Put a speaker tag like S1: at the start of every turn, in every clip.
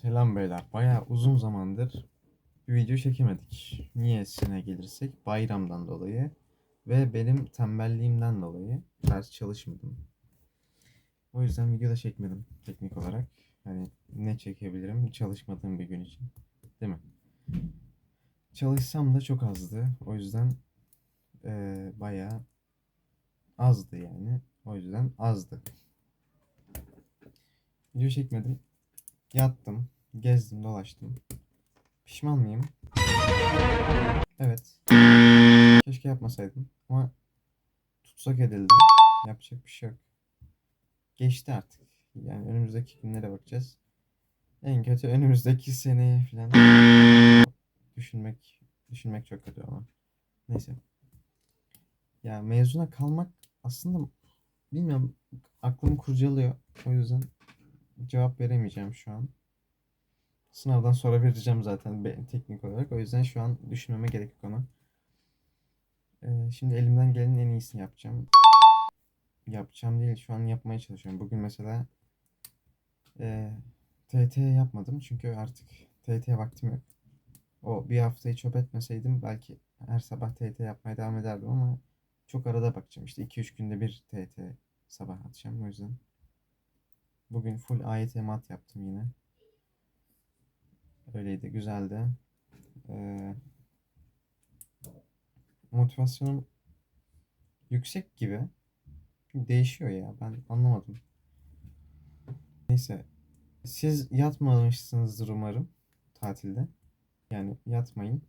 S1: Selam beyler. Bayağı uzun zamandır bir video çekemedik. Niyesine gelirsek bayramdan dolayı ve benim tembelliğimden dolayı ders çalışmadım. O yüzden video da çekmedim teknik olarak. Hani ne çekebilirim çalışmadığım bir gün için. Değil mi? Çalışsam da çok azdı. O yüzden eee bayağı azdı yani. O yüzden azdı. Video çekmedim. Yattım, gezdim, dolaştım. Pişman mıyım? Evet. Keşke yapmasaydım ama tutsak edildim. Yapacak bir şey yok. Geçti artık. Yani önümüzdeki günlere bakacağız. En kötü önümüzdeki seneye falan düşünmek düşünmek çok kötü ama. Neyse. Ya mezuna kalmak aslında bilmiyorum aklımı kurcalıyor. O yüzden cevap veremeyeceğim şu an. Sınavdan sonra vereceğim zaten teknik olarak. O yüzden şu an düşünmeme gerek yok ona. Ee, şimdi elimden gelenin en iyisini yapacağım. Yapacağım değil, şu an yapmaya çalışıyorum. Bugün mesela e, TT yapmadım çünkü artık TT vaktim yok. O bir haftayı çöp etmeseydim belki her sabah TT yapmaya devam ederdim ama çok arada bakacağım. İşte 2-3 günde bir TT sabah atacağım o yüzden. Bugün full AYT mat yaptım yine. Öyleydi, güzeldi. Ee, motivasyonum yüksek gibi. Değişiyor ya, ben anlamadım. Neyse, siz yatmamışsınızdır umarım tatilde. Yani yatmayın.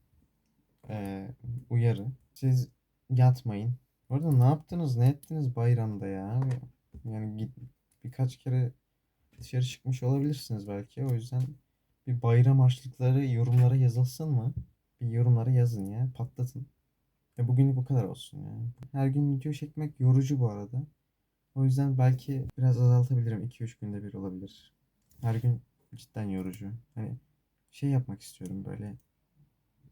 S1: Ee, uyarı. Siz yatmayın. Bu arada ne yaptınız, ne ettiniz bayramda ya? Yani git, birkaç kere dışarı çıkmış olabilirsiniz belki. O yüzden bir bayram harçlıkları yorumlara yazılsın mı? Bir yorumlara yazın ya. Patlatın. E bugünlük bu kadar olsun ya. Her gün video çekmek yorucu bu arada. O yüzden belki biraz azaltabilirim. 2-3 günde bir olabilir. Her gün cidden yorucu. Hani şey yapmak istiyorum böyle.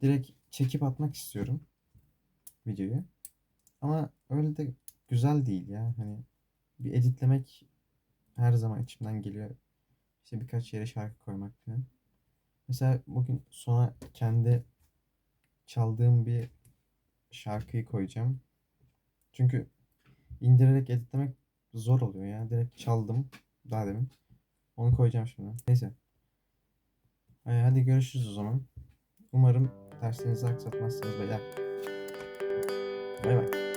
S1: Direkt çekip atmak istiyorum videoyu. Ama öyle de güzel değil ya. Hani bir editlemek her zaman içimden geliyor. İşte birkaç yere şarkı koymak falan. Mesela bugün sona kendi çaldığım bir şarkıyı koyacağım. Çünkü indirerek editlemek zor oluyor ya. Direkt çaldım daha demin. Onu koyacağım şimdi. Neyse. Ee, Hadi görüşürüz o zaman. Umarım derslerinizi aksatmazsınız beyler. Bay bay.